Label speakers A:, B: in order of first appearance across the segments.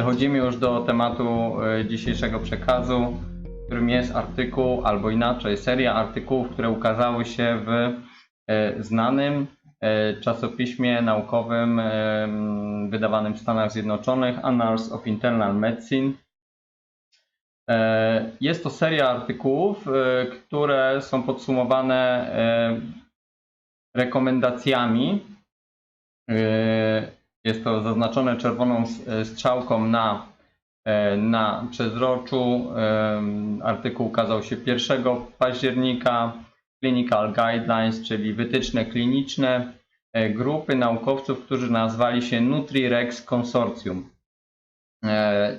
A: Przechodzimy już do tematu e, dzisiejszego przekazu, którym jest artykuł, albo inaczej seria artykułów, które ukazały się w e, znanym e, czasopiśmie naukowym wydawanym w Stanach Zjednoczonych Annals of Internal Medicine. Jest to seria artykułów, które są podsumowane rekomendacjami. E, Jest to zaznaczone czerwoną s- strzałką na, e, na przezroczu. Artykuł ukazał się 1 października. Clinical Guidelines, czyli wytyczne kliniczne e, grupy naukowców, którzy nazwali się NutriRex Consortium. E,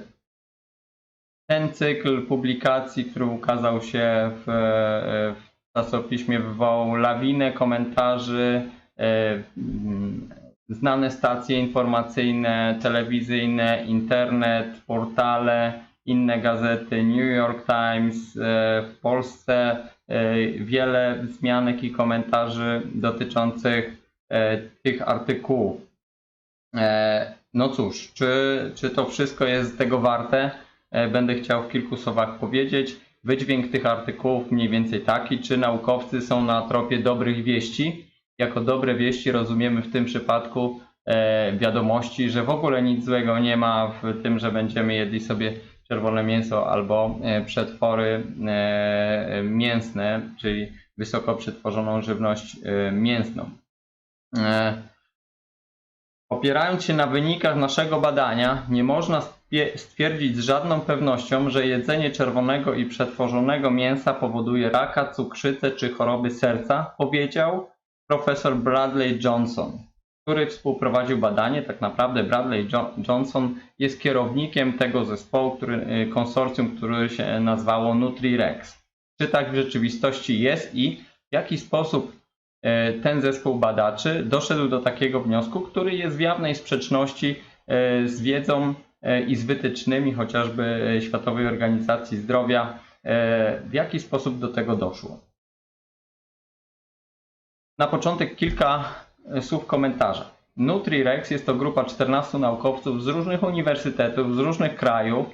A: Ten cykl publikacji, który ukazał się w, e, w czasopiśmie, wywołał lawinę komentarzy. Znane stacje informacyjne, telewizyjne, internet, portale, inne gazety, New York Times, e, w Polsce e, wiele wzmianek i komentarzy dotyczących e, tych artykułów. No cóż, czy, czy to wszystko jest tego warte? Będę chciał w kilku słowach powiedzieć. Wydźwięk tych artykułów mniej więcej taki, czy naukowcy są na tropie dobrych wieści. Jako dobre wieści rozumiemy w tym przypadku e, wiadomości, że w ogóle nic złego nie ma w tym, że będziemy jedli sobie czerwone mięso albo e, przetwory e, mięsne, czyli wysoko przetworzoną żywność mięsną. Opierając się na wynikach naszego badania, nie można stwierdzić z żadną pewnością, że jedzenie czerwonego i przetworzonego mięsa powoduje raka, cukrzycę czy choroby serca, powiedział profesor Bradley Johnson, który współprowadził badanie. Tak naprawdę Bradley Jo- Johnson jest kierownikiem tego zespołu, który, y, konsorcjum, które się nazwało NutriRex. Czy tak w rzeczywistości jest i w jaki sposób e, ten zespół badaczy doszedł do takiego wniosku, który jest w jawnej sprzeczności e, z wiedzą i z wytycznymi chociażby Światowej Organizacji Zdrowia, w jaki sposób do tego doszło. Na początek kilka e, słów komentarza. NutriRex jest to grupa 14 naukowców z różnych uniwersytetów, z różnych krajów,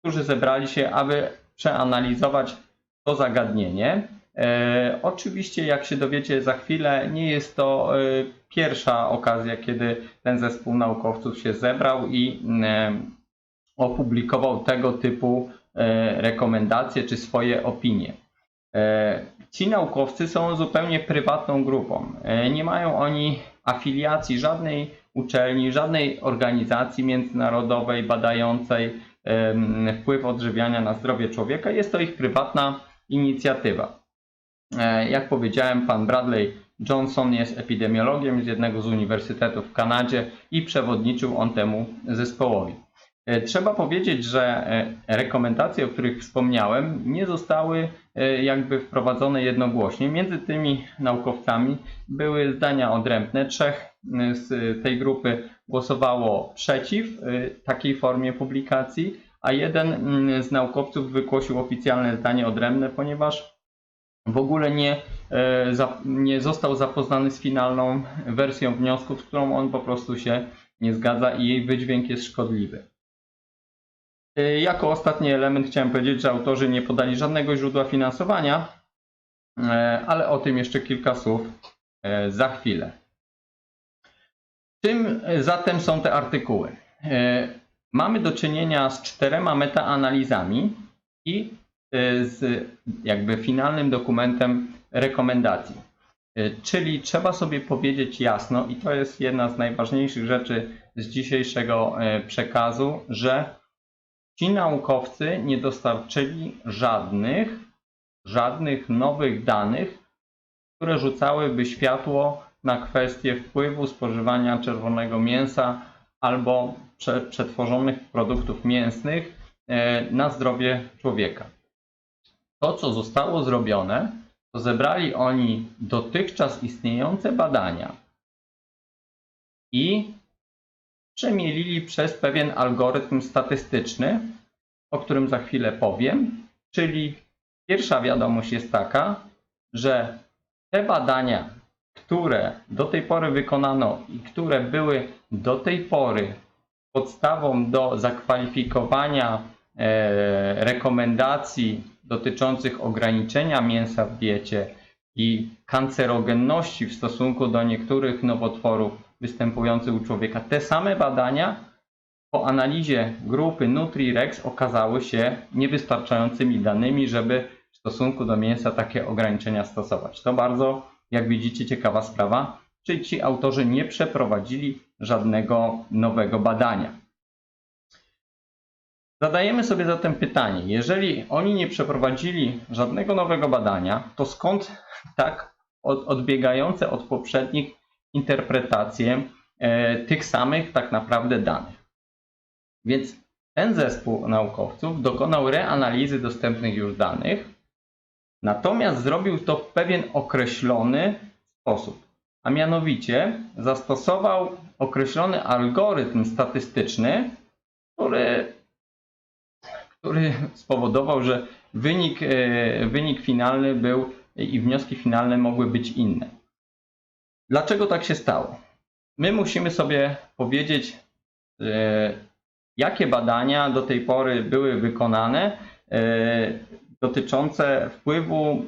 A: którzy zebrali się, aby przeanalizować to zagadnienie. E, oczywiście, jak się dowiecie za chwilę, nie jest to e, pierwsza okazja, kiedy ten zespół naukowców się zebrał i e, opublikował tego typu e, rekomendacje czy swoje opinie. E, Ci naukowcy są zupełnie prywatną grupą. E, Nie mają oni afiliacji żadnej uczelni, żadnej organizacji międzynarodowej badającej wpływ odżywiania na zdrowie człowieka. Jest to ich prywatna inicjatywa. E, Jak powiedziałem, pan Bradley Johnson jest epidemiologiem z jednego z uniwersytetów w Kanadzie i przewodniczył on temu zespołowi. E, Trzeba powiedzieć, że e, rekomendacje, o których wspomniałem, nie zostały e, jakby wprowadzone jednogłośnie. Między tymi naukowcami były zdania odrębne. Trzech z tej grupy głosowało przeciw takiej formie publikacji, a jeden mm, z naukowców wygłosił oficjalne zdanie odrębne, ponieważ w ogóle nie, nie został zapoznany z finalną wersją wniosków, z którą on po prostu się nie zgadza i jej wydźwięk jest szkodliwy. E, Jako ostatni element chciałem powiedzieć, że autorzy nie podali żadnego źródła finansowania, e, ale o tym jeszcze kilka słów e, za chwilę. Czym zatem są te artykuły? Mamy do czynienia z czterema metaanalizami i z jakby finalnym dokumentem rekomendacji. Czyli trzeba sobie powiedzieć jasno, i to jest jedna z najważniejszych rzeczy z dzisiejszego przekazu, że ci naukowcy nie dostarczyli żadnych, żadnych nowych danych, które rzucałyby światło na kwestię wpływu spożywania czerwonego mięsa albo prze- przetworzonych produktów mięsnych e, na zdrowie człowieka. To, co zostało zrobione, to zebrali oni dotychczas istniejące badania i przemielili przez pewien algorytm statystyczny, o którym za chwilę powiem. Czyli pierwsza wiadomość jest taka, że te badania, które do tej pory wykonano i które były do tej pory podstawą do zakwalifikowania e, rekomendacji dotyczących ograniczenia mięsa w diecie i kancerogenności w stosunku do niektórych nowotworów występujących u człowieka. Te same badania po analizie grupy Nutri-Rex okazały się niewystarczającymi danymi, żeby w stosunku do mięsa takie ograniczenia stosować. To bardzo, jak widzicie, ciekawa sprawa. Czyli ci autorzy nie przeprowadzili żadnego nowego badania. Zadajemy sobie zatem pytanie, jeżeli oni nie przeprowadzili żadnego nowego badania, to skąd tak od, odbiegające od poprzednich interpretacje e, tych samych tak naprawdę danych? Więc ten zespół naukowców dokonał reanalizy dostępnych już danych, natomiast zrobił to w pewien określony sposób. A mianowicie zastosował określony algorytm statystyczny, który, który spowodował, że wynik, e, wynik finalny był i wnioski finalne mogły być inne. Dlaczego tak się stało? My musimy sobie powiedzieć, e, jakie badania do tej pory były wykonane e, dotyczące wpływu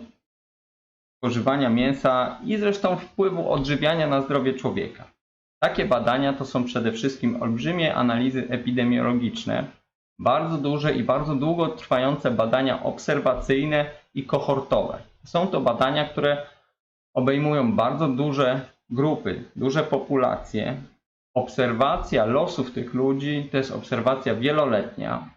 A: spożywania mięsa i zresztą wpływu odżywiania na zdrowie człowieka. Takie badania to są przede wszystkim olbrzymie analizy epidemiologiczne, bardzo duże i bardzo długo trwające badania obserwacyjne i kohortowe. Są to badania, które obejmują bardzo duże grupy, duże populacje. Obserwacja losów tych ludzi to jest obserwacja wieloletnia.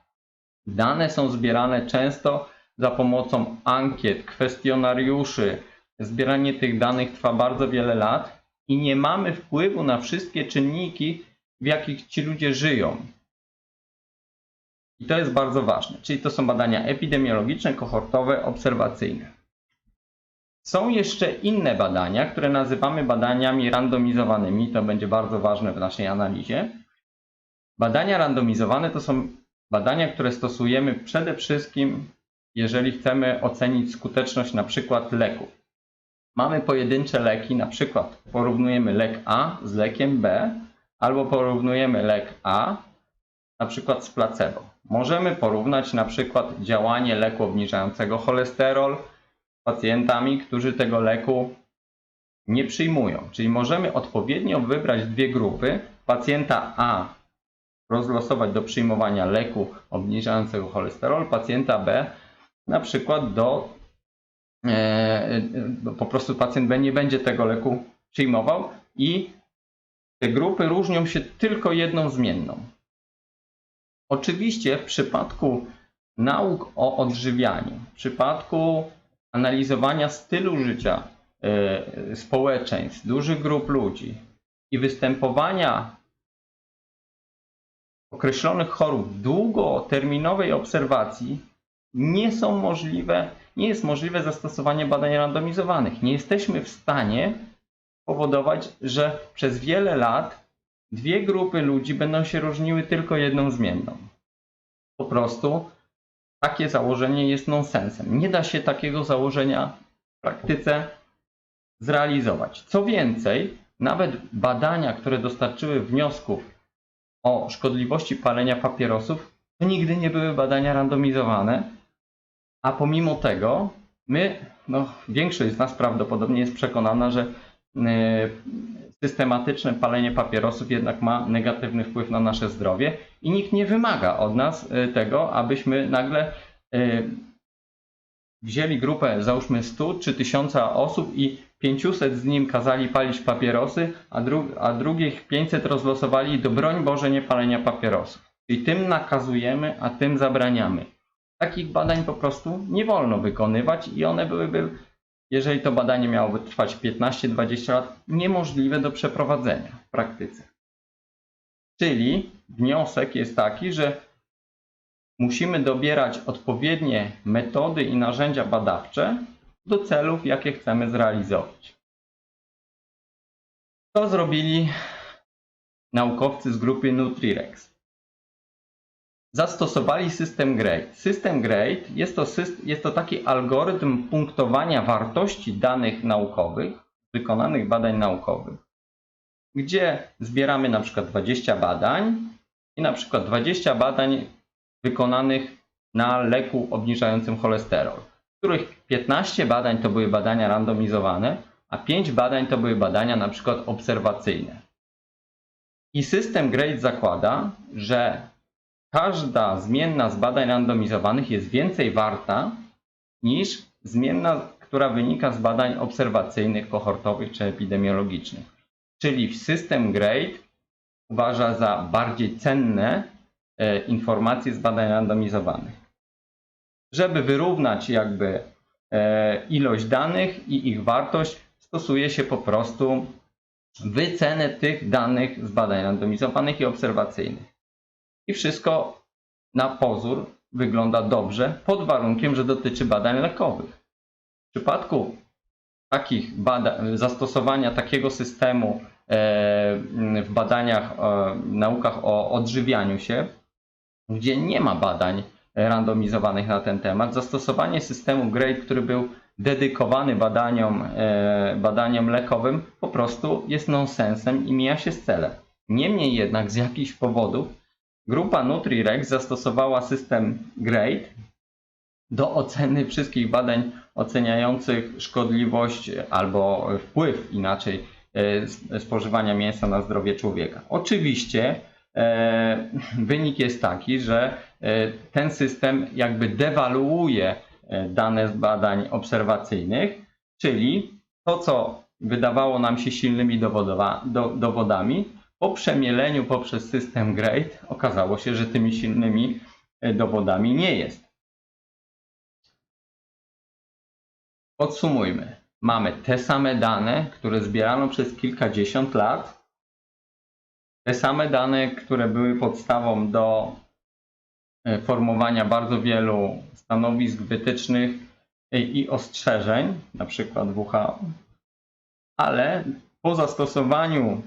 A: Dane są zbierane często za pomocą ankiet, kwestionariuszy. Zbieranie tych danych trwa bardzo wiele lat i nie mamy wpływu na wszystkie czynniki, w jakich ci ludzie żyją. I to jest bardzo ważne. Czyli to są badania epidemiologiczne, kohortowe, obserwacyjne. Są jeszcze inne badania, które nazywamy badaniami randomizowanymi. To będzie bardzo ważne w naszej analizie. Badania randomizowane to są badania, które stosujemy przede wszystkim, jeżeli chcemy ocenić skuteczność na przykład leków. Mamy pojedyncze leki, na przykład porównujemy lek A z lekiem B, albo porównujemy lek A na przykład z placebo. Możemy porównać na przykład działanie leku obniżającego cholesterol pacjentami, którzy tego leku nie przyjmują. Czyli możemy odpowiednio wybrać dwie grupy. Pacjenta A rozlosować do przyjmowania leku obniżającego cholesterol, pacjenta B na przykład do e, e, po prostu pacjent B nie będzie tego leku przyjmował i te grupy różnią się tylko jedną zmienną. Oczywiście w przypadku nauk o odżywianiu, w przypadku analizowania stylu życia e, społeczeństw, dużych grup ludzi i występowania określonych chorób długoterminowej obserwacji nie są możliwe, nie jest możliwe zastosowanie badań randomizowanych. Nie jesteśmy w stanie powodować, że przez wiele lat dwie grupy ludzi będą się różniły tylko jedną zmienną. Po prostu takie założenie jest nonsensem. Nie da się takiego założenia w praktyce zrealizować. Co więcej, nawet badania, które dostarczyły wniosków o szkodliwości palenia papierosów, to nigdy nie były badania randomizowane, a pomimo tego my, no, większość z nas prawdopodobnie jest przekonana, że y, systematyczne palenie papierosów jednak ma negatywny wpływ na nasze zdrowie i nikt nie wymaga od nas y, tego, abyśmy nagle y, wzięli grupę, załóżmy 100 czy 1000 osób i 500 z nim kazali palić papierosy, a, dru a drugich 500 rozlosowali do broń Boże nie palenia papierosów. Czyli tym nakazujemy, a tym zabraniamy. Takich badań po prostu nie wolno wykonywać i one byłyby, jeżeli to badanie miałoby trwać 15-20 lat, niemożliwe do przeprowadzenia w praktyce. Czyli wniosek jest taki, że musimy dobierać odpowiednie metody i narzędzia badawcze do celów, jakie chcemy zrealizować. To zrobili naukowcy z grupy Nutrirex zastosowali system GRADE. System GRADE jest to, jest to taki algorytm punktowania wartości danych naukowych, wykonanych badań naukowych, gdzie zbieramy na przykład 20 badań i na przykład 20 badań wykonanych na leku obniżającym cholesterol, których 15 badań to były badania randomizowane, a 5 badań to były badania na przykład obserwacyjne. I system GRADE zakłada, że każda zmienna z badań randomizowanych jest więcej warta niż zmienna, która wynika z badań obserwacyjnych, kohortowych czy epidemiologicznych. Czyli system GRADE uważa za bardziej cenne e, informacje z badań randomizowanych. Żeby wyrównać jakby e, ilość danych i ich wartość, stosuje się po prostu wycenę tych danych z badań randomizowanych i obserwacyjnych. I wszystko na pozór wygląda dobrze, pod warunkiem, że dotyczy badań lekowych. W przypadku takich zastosowania takiego systemu e, w badaniach, e, naukach o odżywianiu się, gdzie nie ma badań randomizowanych na ten temat, zastosowanie systemu GRADE, który był dedykowany badaniom, e, badaniom lekowym, po prostu jest nonsensem i mija się z celem. Niemniej jednak z jakichś powodów grupa NutriRex zastosowała system GRADE do oceny wszystkich badań oceniających szkodliwość albo wpływ inaczej e, spożywania mięsa na zdrowie człowieka. Oczywiście e, wynik jest taki, że e, ten system jakby dewaluuje dane z badań obserwacyjnych, czyli to, co wydawało nam się silnymi dowodami, po przemieleniu poprzez system GRADE okazało się, że tymi silnymi e, dowodami nie jest. Podsumujmy. Mamy te same dane, które zbierano przez kilkadziesiąt lat, te same dane, które były podstawą do e, formowania bardzo wielu stanowisk wytycznych i i ostrzeżeń, na przykład WHO, ale po zastosowaniu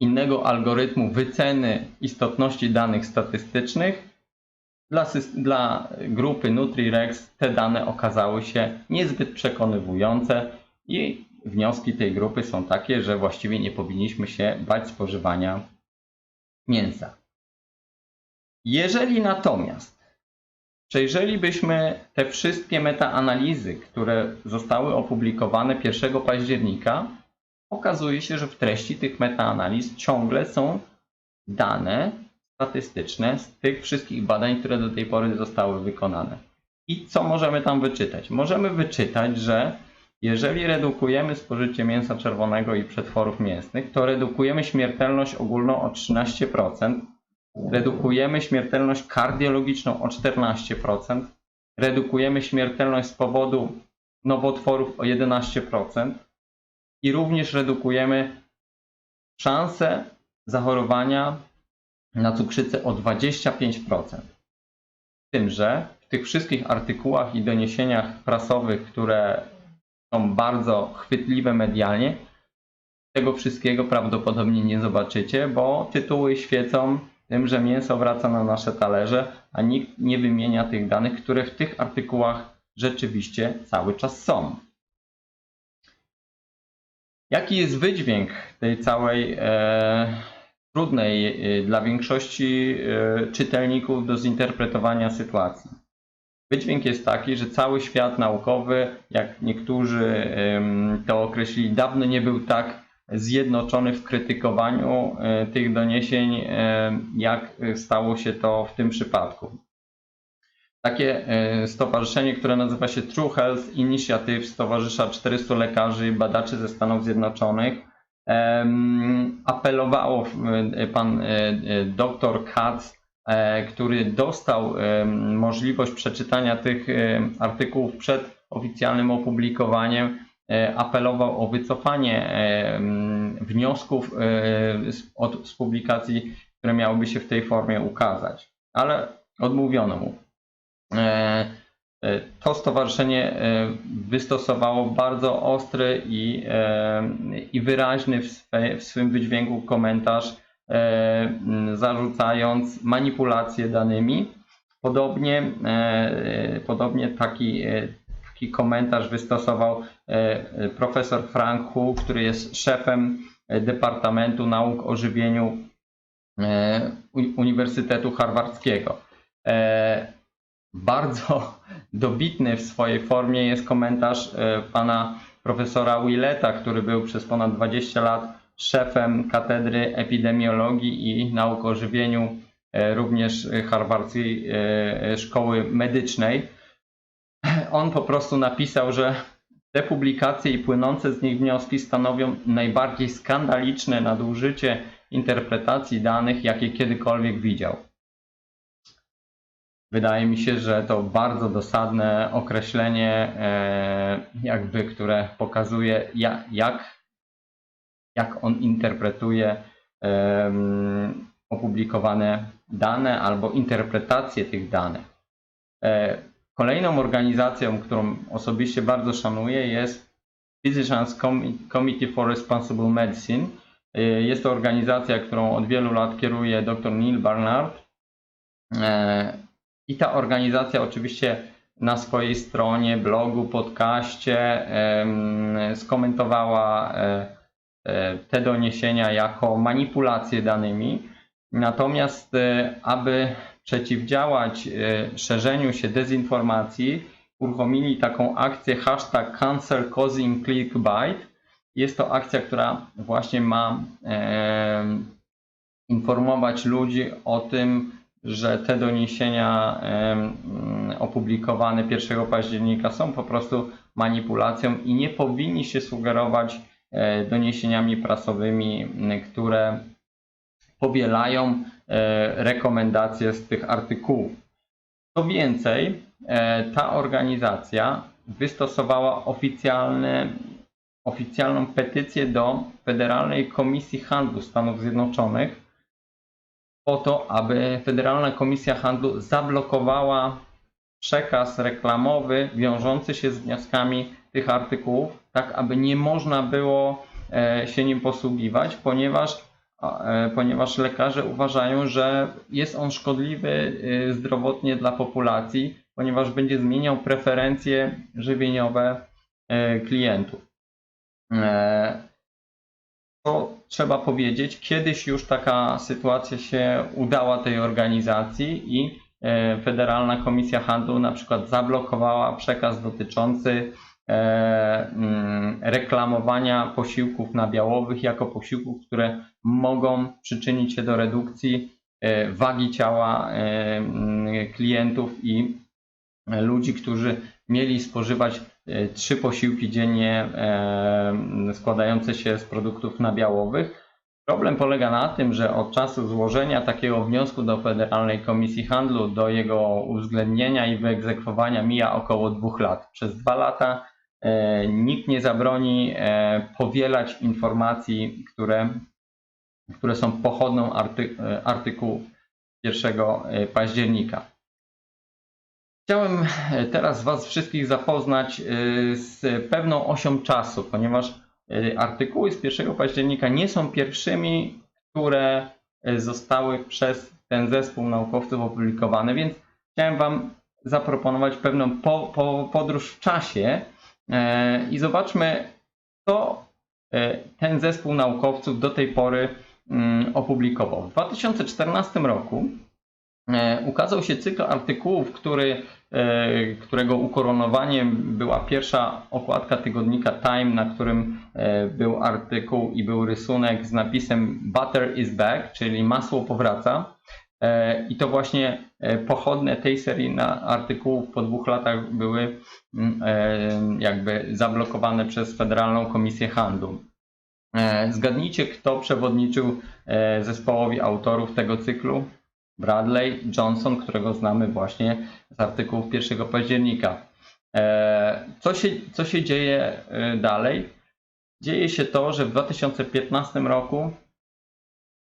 A: innego algorytmu wyceny istotności danych statystycznych, dla, dla grupy NutriRex te dane okazały się niezbyt przekonywujące i wnioski tej grupy są takie, że właściwie nie powinniśmy się bać spożywania mięsa. Jeżeli natomiast przejrzelibyśmy te wszystkie metaanalizy, które zostały opublikowane 1 października, okazuje się, że w treści tych metaanaliz ciągle są dane statystyczne z tych wszystkich badań, które do tej pory zostały wykonane. I co możemy tam wyczytać? Możemy wyczytać, że jeżeli redukujemy spożycie mięsa czerwonego i przetworów mięsnych, to redukujemy śmiertelność ogólną o 13%, redukujemy śmiertelność kardiologiczną o 14%, redukujemy śmiertelność z powodu nowotworów o 11% i również redukujemy szanse zachorowania na cukrzycę o 25%. Z tym, że w tych wszystkich artykułach i doniesieniach prasowych, które są bardzo chwytliwe medialnie, tego wszystkiego prawdopodobnie nie zobaczycie, bo tytuły świecą tym, że mięso wraca na nasze talerze, a nikt nie wymienia tych danych, które w tych artykułach rzeczywiście cały czas są. Jaki jest wydźwięk tej całej e, trudnej e, dla większości e, czytelników do zinterpretowania sytuacji? Wydźwięk jest taki, że cały świat naukowy, jak niektórzy em, to określili, dawno nie był tak zjednoczony w krytykowaniu e, tych doniesień, e, jak stało się to w tym przypadku. Takie e, stowarzyszenie, które nazywa się True Health Initiative, stowarzysza 400 lekarzy i badaczy ze Stanów Zjednoczonych, apelowało, e, pan e, dr Katz, który dostał możliwość przeczytania tych artykułów przed oficjalnym opublikowaniem, apelował o wycofanie wniosków z publikacji, które miałyby się w tej formie ukazać. Ale odmówiono mu. E, e, To stowarzyszenie e, wystosowało bardzo ostry i, i wyraźny w, swe, w swym wydźwięku komentarz, zarzucając manipulację danymi. Podobnie, podobnie taki, taki komentarz wystosował profesor Frank Hu, który jest szefem Departamentu Nauk o Żywieniu Uniwersytetu Harvardzkiego. Bardzo dobitny w swojej formie jest komentarz e, pana profesora Willeta, który był przez ponad 20 lat szefem Katedry Epidemiologii i Nauk o Żywieniu, e, również Harvardzkiej e, Szkoły Medycznej. On po prostu napisał, że te publikacje i płynące z nich wnioski stanowią najbardziej skandaliczne nadużycie interpretacji danych, jakie kiedykolwiek widział. Wydaje mi się, że to bardzo dosadne określenie, e, jakby, które pokazuje, ja- jak, jak on interpretuje opublikowane dane albo interpretację tych danych. E, Kolejną organizacją, którą osobiście bardzo szanuję, jest Physicians Com- Committee for Responsible Medicine. E, Jest to organizacja, którą od wielu lat kieruje dr Neil Barnard. I ta organizacja oczywiście na swojej stronie, blogu, podcaście skomentowała e, e, te doniesienia jako manipulacje danymi. Natomiast, e, aby przeciwdziałać szerzeniu się dezinformacji, uruchomili taką akcję hashtag Cancer Causing Clickbait. Jest to akcja, która właśnie ma informować ludzi o tym, że te doniesienia em, opublikowane 1 października są po prostu manipulacją i nie powinni się sugerować e, doniesieniami prasowymi, które powielają e, rekomendacje z tych artykułów. Co więcej, e, ta organizacja wystosowała oficjalne, oficjalną petycję do Federalnej Komisji Handlu Stanów Zjednoczonych po to, aby Federalna Komisja Handlu zablokowała przekaz reklamowy wiążący się z wnioskami tych artykułów, tak aby nie można było e, się nim posługiwać, ponieważ, e, ponieważ lekarze uważają, że jest on szkodliwy e, zdrowotnie dla populacji, ponieważ będzie zmieniał preferencje żywieniowe klientów. Trzeba powiedzieć, kiedyś już taka sytuacja się udała tej organizacji i e, Federalna Komisja Handlu na przykład zablokowała przekaz dotyczący e, mm, reklamowania posiłków nabiałowych jako posiłków, które mogą przyczynić się do redukcji e, wagi ciała mm, klientów i ludzi, którzy mieli spożywać trzy posiłki dziennie e, składające się z produktów nabiałowych. Problem polega na tym, że od czasu złożenia takiego wniosku do Federalnej Komisji Handlu, do jego uwzględnienia i wyegzekwowania mija około dwóch lat. Przez dwa lata e, nikt nie zabroni e, powielać informacji, które, które są pochodną arty, e, artykułu 1 października. Chciałem e, teraz Was wszystkich zapoznać e, z pewną osią czasu, ponieważ e, artykuły z 1 października nie są pierwszymi, które zostały przez ten zespół naukowców opublikowane, więc chciałem Wam zaproponować pewną po, po, podróż w czasie i zobaczmy, co ten zespół naukowców do tej pory mm, opublikował. W 2014 roku ukazał się cykl artykułów, który e, którego ukoronowaniem była pierwsza okładka tygodnika Time, na którym e, był artykuł i był rysunek z napisem Butter is back, czyli masło powraca. E, I to właśnie e, pochodne tej serii na artykułów po dwóch latach były mm, e, jakby zablokowane przez Federalną Komisję Handlu. E, Zgadnijcie, kto przewodniczył e, zespołowi autorów tego cyklu? Bradley Johnson, którego znamy właśnie z artykułów 1 października. E, Co się, co się dzieje e, dalej? Dzieje się to, że w 2015 roku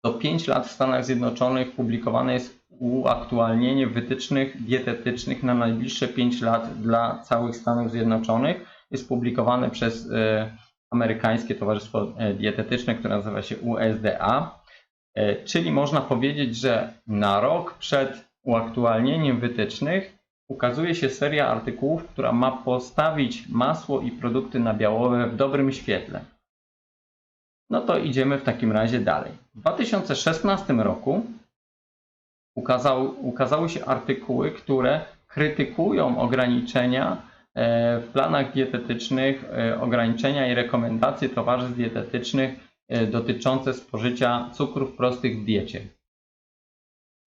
A: co 5 lat w Stanach Zjednoczonych publikowane jest uaktualnienie wytycznych dietetycznych na najbliższe 5 lat dla całych Stanów Zjednoczonych. Jest publikowane przez e, amerykańskie Towarzystwo Dietetyczne, które nazywa się USDA. E, Czyli można powiedzieć, że na rok przed uaktualnieniem wytycznych ukazuje się seria artykułów, która ma postawić masło i produkty nabiałowe w dobrym świetle. No to idziemy w takim razie dalej. W 2016 roku ukazał, ukazały się artykuły, które krytykują ograniczenia e, w planach dietetycznych, e, ograniczenia i rekomendacje towarzystw dietetycznych dotyczące spożycia cukrów prostych w diecie.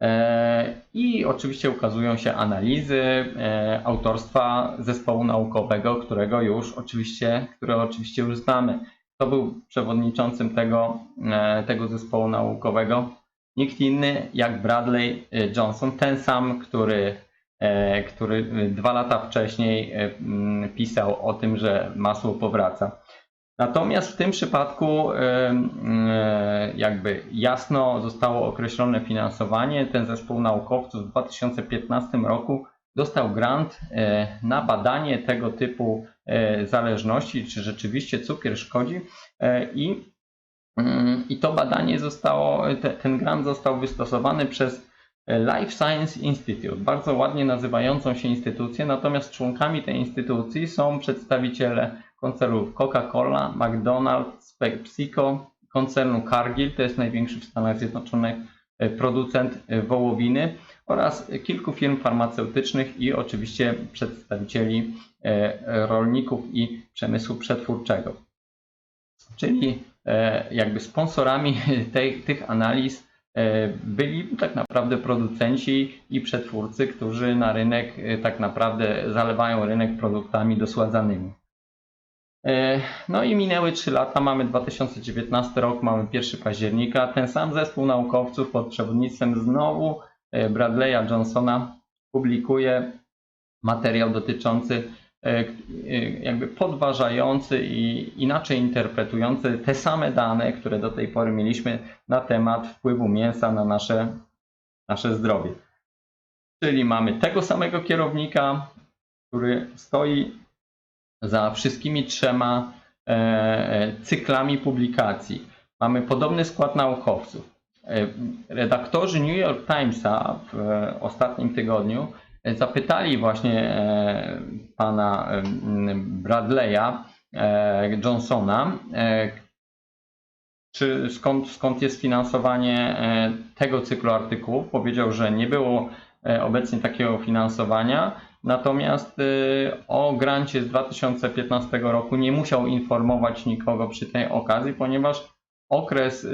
A: E, I oczywiście ukazują się analizy e, autorstwa zespołu naukowego, którego już oczywiście, które oczywiście już znamy. Kto był przewodniczącym tego, e, tego zespołu naukowego? Nikt inny jak Bradley e, Johnson, ten sam, który, e, który dwa lata wcześniej e, pisał o tym, że masło powraca. Natomiast w tym przypadku e, jakby jasno zostało określone finansowanie. Ten zespół naukowców w 2015 roku dostał grant e, na badanie tego typu e, zależności, czy rzeczywiście cukier szkodzi i, mm, i to badanie zostało, te, ten grant został wystosowany przez Life Science Institute, bardzo ładnie nazywającą się instytucję, natomiast członkami tej instytucji są przedstawiciele koncernów Coca-Cola, McDonald's, PepsiCo, koncernu Cargill, to jest największy w Stanach Zjednoczonych e, producent e, wołowiny oraz kilku firm farmaceutycznych i oczywiście przedstawicieli e, rolników i przemysłu przetwórczego. Czyli jakby sponsorami tej, tych analiz byli tak naprawdę producenci i przetwórcy, którzy na rynek tak naprawdę zalewają rynek produktami dosładzanymi. E, No i minęły 3 lata, mamy 2019 rok, mamy 1 października. Ten sam zespół naukowców pod przewodnictwem znowu e, Bradley'a Johnsona publikuje materiał dotyczący e, jakby podważający i inaczej interpretujący te same dane, które do tej pory mieliśmy na temat wpływu mięsa na nasze, nasze zdrowie. Czyli mamy tego samego kierownika, który stoi za wszystkimi trzema e, cyklami publikacji. Mamy podobny skład naukowców. E, Redaktorzy New York Timesa w e, ostatnim tygodniu zapytali właśnie pana Bradley'a Johnsona, czy skąd, skąd jest finansowanie tego cyklu artykułów. Powiedział, że nie było obecnie takiego finansowania, natomiast e, o grancie z 2015 roku nie musiał informować nikogo przy tej okazji, ponieważ okres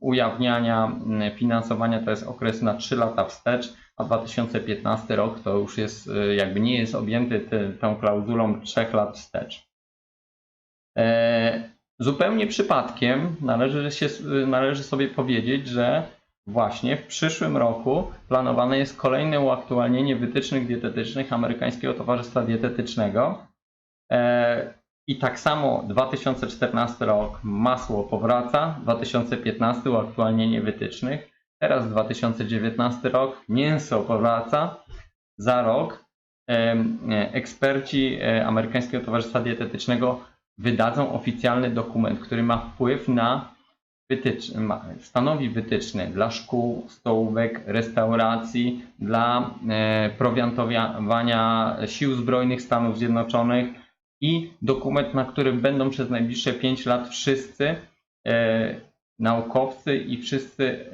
A: ujawniania mm, finansowania to jest okres na 3 lata wstecz, a 2015 rok to już jest y, jakby nie jest objęty ty, tą klauzulą 3 lat wstecz. E, Zupełnie przypadkiem należy, się, należy sobie powiedzieć, że właśnie w przyszłym roku planowane jest kolejne uaktualnienie wytycznych dietetycznych Amerykańskiego Towarzystwa Dietetycznego. E, I tak samo 2014 rok masło powraca, 2015 uaktualnienie wytycznych, teraz 2019 rok mięso powraca, za rok em, e, eksperci e, Amerykańskiego Towarzystwa Dietetycznego wydadzą oficjalny dokument, który ma wpływ na stanowi wytyczne dla szkół, stołówek, restauracji, dla e, prowiantowania sił zbrojnych Stanów Zjednoczonych i dokument, na którym będą przez najbliższe 5 lat wszyscy e, naukowcy i wszyscy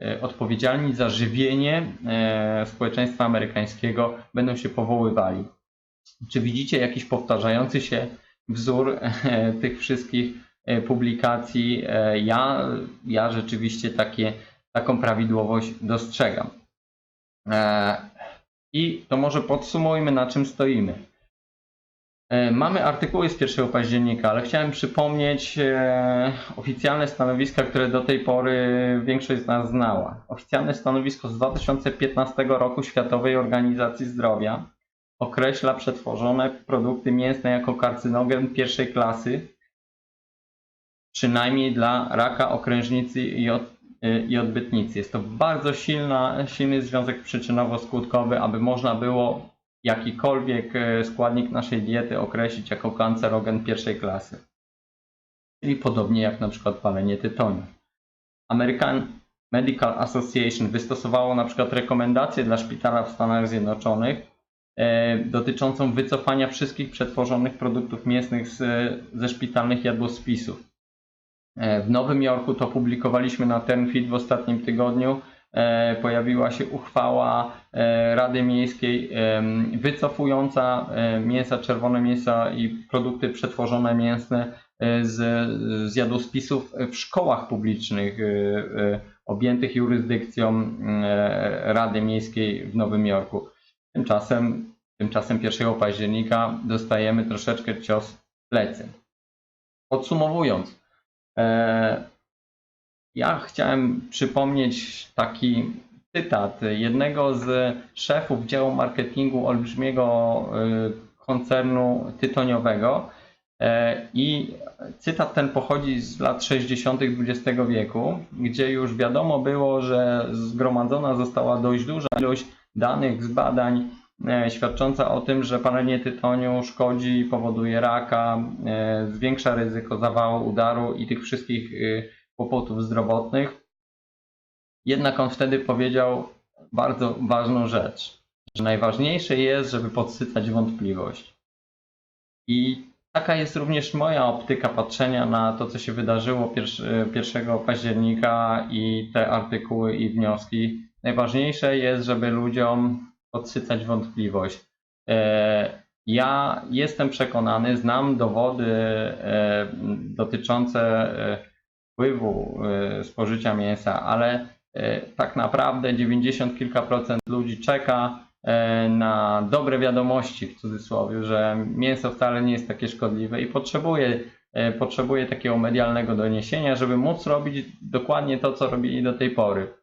A: e, odpowiedzialni za żywienie społeczeństwa amerykańskiego będą się powoływali. Czy widzicie jakiś powtarzający się wzór tych wszystkich publikacji? E, Ja, ja rzeczywiście takie, taką prawidłowość dostrzegam. E, I to może podsumujmy, na czym stoimy. E, Mamy artykuły z 1 października, ale chciałem przypomnieć e, oficjalne stanowiska, które do tej pory większość z nas znała. Oficjalne stanowisko z 2015 roku Światowej Organizacji Zdrowia określa przetworzone produkty mięsne jako karcynogen pierwszej klasy, przynajmniej dla raka okrężnicy i, od, i odbytnicy. Jest to bardzo silna, silny związek przyczynowo-skutkowy, aby można było jakikolwiek e, składnik naszej diety określić jako kancerogen pierwszej klasy. Czyli podobnie jak na przykład palenie tytoniu. American Medical Association wystosowało na przykład rekomendacje dla szpitala w Stanach Zjednoczonych e, dotyczącą wycofania wszystkich przetworzonych produktów mięsnych z, ze szpitalnych jadłospisów. E, W Nowym Jorku to publikowaliśmy na TernFit w ostatnim tygodniu. E, Pojawiła się uchwała e, Rady Miejskiej wycofująca mięsa, czerwone mięsa i produkty przetworzone mięsne z, z jadłospisów w szkołach publicznych objętych jurysdykcją Rady Miejskiej w Nowym Jorku. Tymczasem, tymczasem 1 października dostajemy troszeczkę cios w plecy. Podsumowując, ja chciałem przypomnieć taki cytat jednego z szefów działu marketingu olbrzymiego e, koncernu tytoniowego. E, I cytat ten pochodzi z lat 60. XX wieku, gdzie już wiadomo było, że zgromadzona została dość duża ilość danych z badań e, świadcząca o tym, że palenie tytoniu szkodzi, powoduje raka, e, zwiększa ryzyko zawału, udaru i tych wszystkich e, kłopotów zdrowotnych. Jednak on wtedy powiedział bardzo ważną rzecz, że najważniejsze jest, żeby podsycać wątpliwość. I taka jest również moja optyka patrzenia na to, co się wydarzyło pier- 1 października i te artykuły i wnioski. Najważniejsze jest, żeby ludziom podsycać wątpliwość. E, Ja jestem przekonany, znam dowody e, dotyczące e, wpływu spożycia mięsa, ale tak naprawdę 90 kilka procent ludzi czeka na dobre wiadomości w cudzysłowie, że mięso wcale nie jest takie szkodliwe i potrzebuje, potrzebuje takiego medialnego doniesienia, żeby móc robić dokładnie to, co robili do tej pory.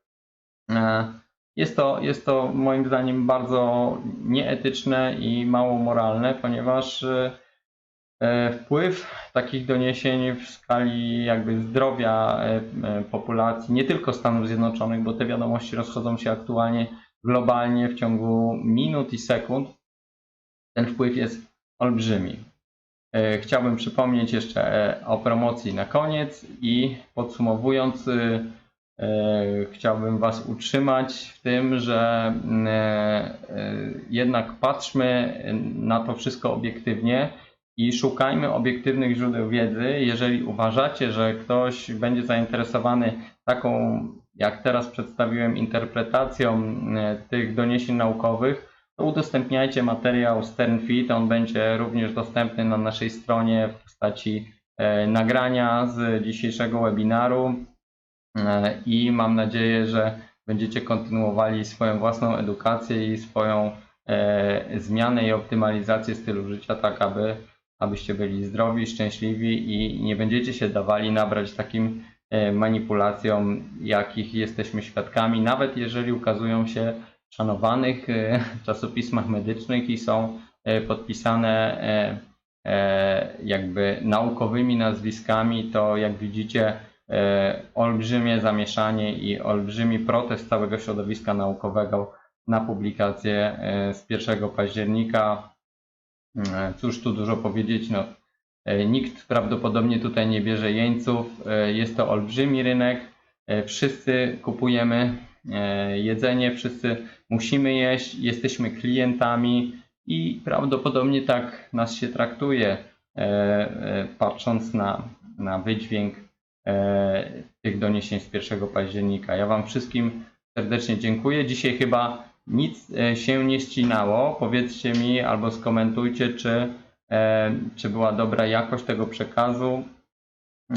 A: Jest to, jest to moim zdaniem bardzo nieetyczne i mało moralne, ponieważ e, e, wpływ takich doniesień w skali jakby zdrowia e, populacji, nie tylko Stanów Zjednoczonych, bo te wiadomości rozchodzą się aktualnie globalnie w ciągu minut i sekund, ten wpływ jest olbrzymi. Chciałbym przypomnieć jeszcze o promocji na koniec i podsumowując, chciałbym Was utrzymać w tym, że e, e, jednak patrzmy na to wszystko obiektywnie i szukajmy obiektywnych źródeł wiedzy. Jeżeli uważacie, że ktoś będzie zainteresowany taką, jak teraz przedstawiłem, interpretacją e, tych doniesień naukowych, to udostępniajcie materiał SternFit. On będzie również dostępny na naszej stronie w postaci e, nagrania z dzisiejszego webinaru E, i mam nadzieję, że będziecie kontynuowali swoją własną edukację i swoją e, zmianę i optymalizację stylu życia, tak aby, abyście byli zdrowi, szczęśliwi i nie będziecie się dawali nabrać takim e, manipulacjom, jakich jesteśmy świadkami, nawet jeżeli ukazują się w szanowanych e, czasopismach medycznych i są e, podpisane e, e, jakby naukowymi nazwiskami, to jak widzicie, e, olbrzymie zamieszanie i olbrzymi protest całego środowiska naukowego na publikację e, z 1 października. E, Cóż tu dużo powiedzieć, no, e, nikt prawdopodobnie tutaj nie bierze jeńców. E, Jest to olbrzymi rynek. E, Wszyscy kupujemy e, jedzenie, wszyscy musimy jeść, jesteśmy klientami i prawdopodobnie tak nas się traktuje, e, e, patrząc na, na wydźwięk e, tych doniesień z 1 października. Ja Wam wszystkim serdecznie dziękuję. Dzisiaj chyba nic e, się nie ścinało. Powiedzcie mi albo skomentujcie, czy, e, czy była dobra jakość tego przekazu.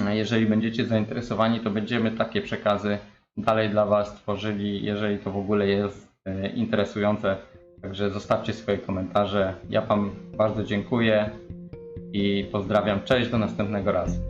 A: E, Jeżeli będziecie zainteresowani, to będziemy takie przekazy dalej dla Was tworzyli, jeżeli to w ogóle jest e, interesujące. Także zostawcie swoje komentarze. Ja Wam bardzo dziękuję i pozdrawiam. Cześć, do następnego razu.